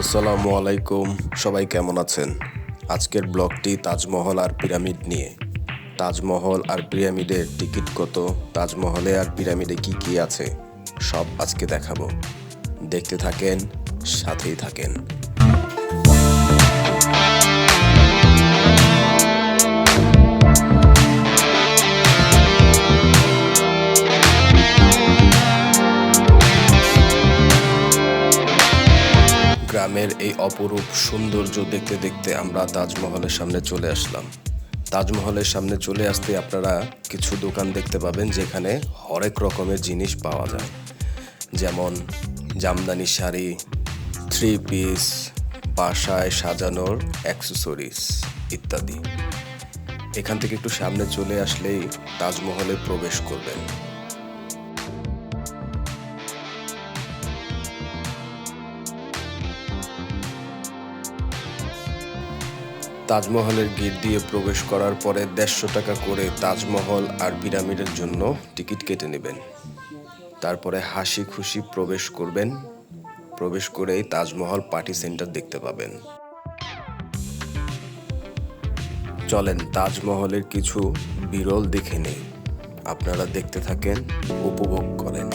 আসসালামু আলাইকুম, সবাই কেমন আছেন? আজকের ব্লগটি তাজমহল আর পিরামিড নিয়ে। তাজমহল আর পিরামিডের টিকিট কত, তাজমহলে আর পিরামিডে কি কি আছে, সব আজকে দেখাবো। দেখতে থাকেন, সাথেই থাকেন। গ্রামের এই অপরূপ সৌন্দর্য দেখতে দেখতে আমরা তাজমহলের সামনে চলে আসলাম। তাজমহলের সামনে চলে আসতে আপনারা কিছু দোকান দেখতে পাবেন যেখানে হরেক রকমের জিনিস পাওয়া যায়। যেমন জামদানি শাড়ি থ্রি পিস বাসায় সাজানোর অ্যাক্সেসরিজ ইত্যাদি। এখান থেকে একটু সামনে চলে আসলেই তাজমহলে প্রবেশ করবেন। তাজমহলের গেট দিয়ে প্রবেশ করার পরে দেড়শো টাকা করে তাজমহল আর পিরামিডের জন্য টিকিট কেটে নেবেন। তারপরে হাসি খুশি প্রবেশ করবেন। প্রবেশ করেই তাজমহল পার্টি সেন্টার দেখতে পাবেন। চলেন, তাজমহলের কিছু বিরল দেখে নেই। আপনারা দেখতে থাকেন, উপভোগ করেন।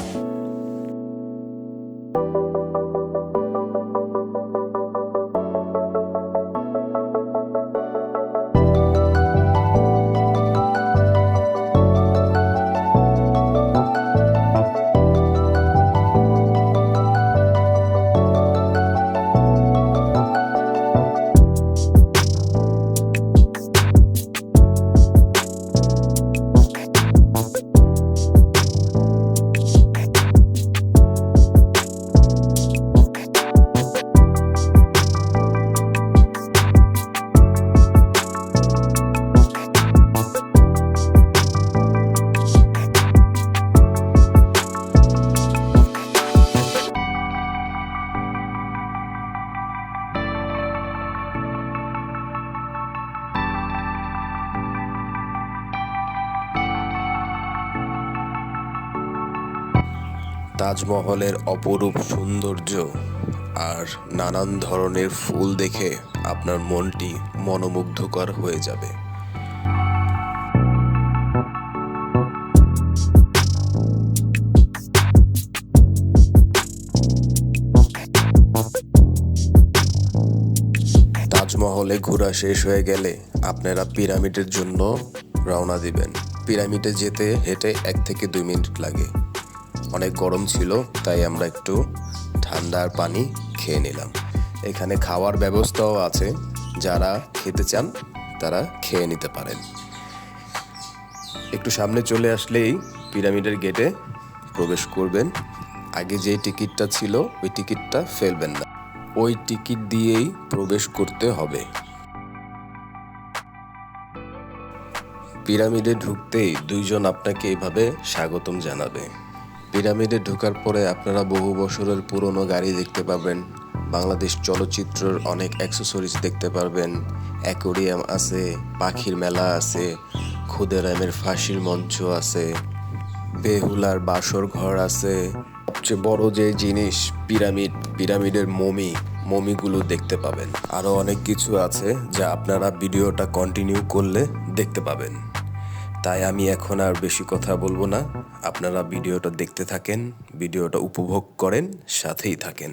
তাজমহলের অপরূপ সৌন্দর্য আর নানান ধরনের ফুল দেখে আপনার মনটি মনোমুগ্ধকর হয়ে যাবে। তাজমহলে ঘোরা শেষ হয়ে গেলে আপনারা পিরামিডের জন্য রওনা দিবেন। পিরামিডে যেতে হেঁটে এক থেকে দুই মিনিট লাগে। অনেক গরম ছিল, তাই আমরা একটু ঠান্ডার পানি খেয়ে নিলাম। এখানে খাওয়ার ব্যবস্থাও আছে, যারা খেতে চান, তারা খেয়ে নিতে পারেন। একটু সামনে চলে আসলেই পিরামিডের গেটে প্রবেশ করবেন। আগে যে টিকিটটা ছিল, ওই টিকিটটা ফেলবেন না। ওই টিকিট দিয়েই প্রবেশ করতে হবে। পিরামিডে ঢুকতেই দুইজন আপনাকে এভাবে স্বাগতম জানাবে। পিরামিডে ঢোকার পরে আপনারা বহু বছরের পুরনো গাড়ি দেখতে পাবেন। বাংলাদেশ চলচ্চিত্রের অনেক অ্যাক্সেসরিজ দেখতে পারবেন। অ্যাকোরিয়াম আছে, পাখির মেলা আছে ক্ষুদেরামের ফাঁসির মঞ্চ আছে, বেহুলার বাসর ঘর আছে। সবচেয়ে বড় যে জিনিস, পিরামিড, পিরামিডের মমি, মমিগুলো দেখতে পাবেন। আরও অনেক কিছু আছে যা আপনারা ভিডিওটা কন্টিনিউ করলে দেখতে পাবেন। তাই আমি এখন আর বেশি কথা বলব না। আপনারা ভিডিওটা দেখতে থাকেন, ভিডিওটা উপভোগ করেন, সাথেই থাকেন।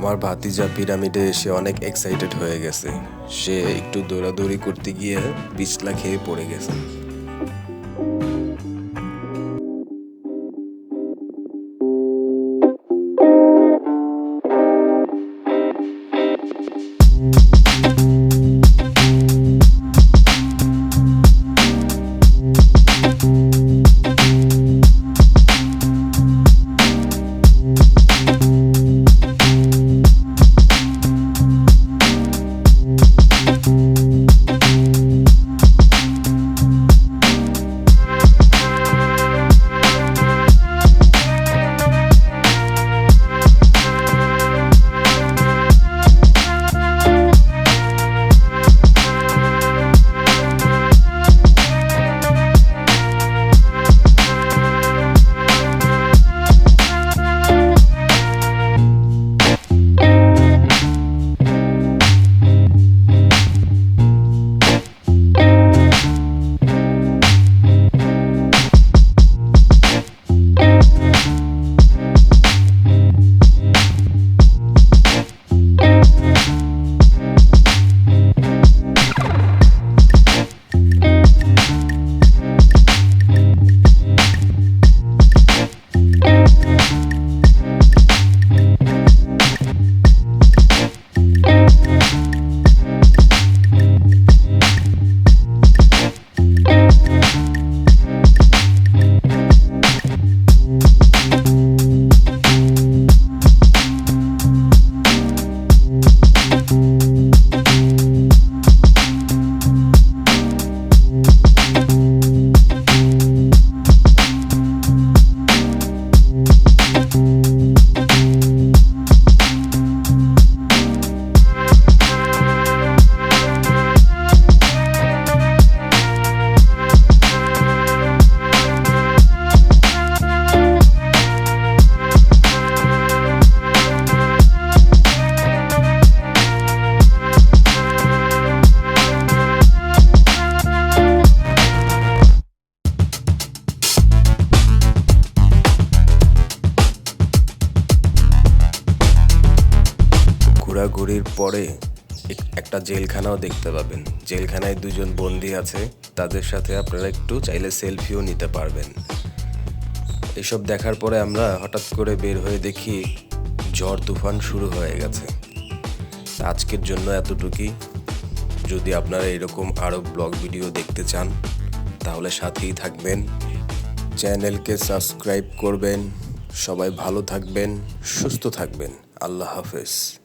আমার ভাতিজা পিরামিডে এসে অনেক এক্সাইটেড হয়ে গেছে। সে একটু দৌড়াদৌড়ি করতে গিয়ে পিছলা খেয়ে পড়ে গেছে। ঘোরাঘুরির পরে এক- একটা জেলখানাও দেখতে পাবেন। জেলখানায় দুজন বন্দি আছে। তাদের সাথে আপনারা একটু চাইলে সেলফিও নিতে পারবেন। এসব দেখার পরে আমরা হঠাৎ করে বের হয়ে দেখি ঝড় তুফান শুরু হয়ে গেছে। আজকের জন্য এতটুকুই। যদি আপনারা এরকম আরও ব্লগ ভিডিও দেখতে চান, তাহলে সাথেই থাকবেন। চ্যানেলকে সাবস্ক্রাইব করবেন। সবাই ভালো থাকবেন, সুস্থ থাকবেন। আল্লাহ হাফেজ।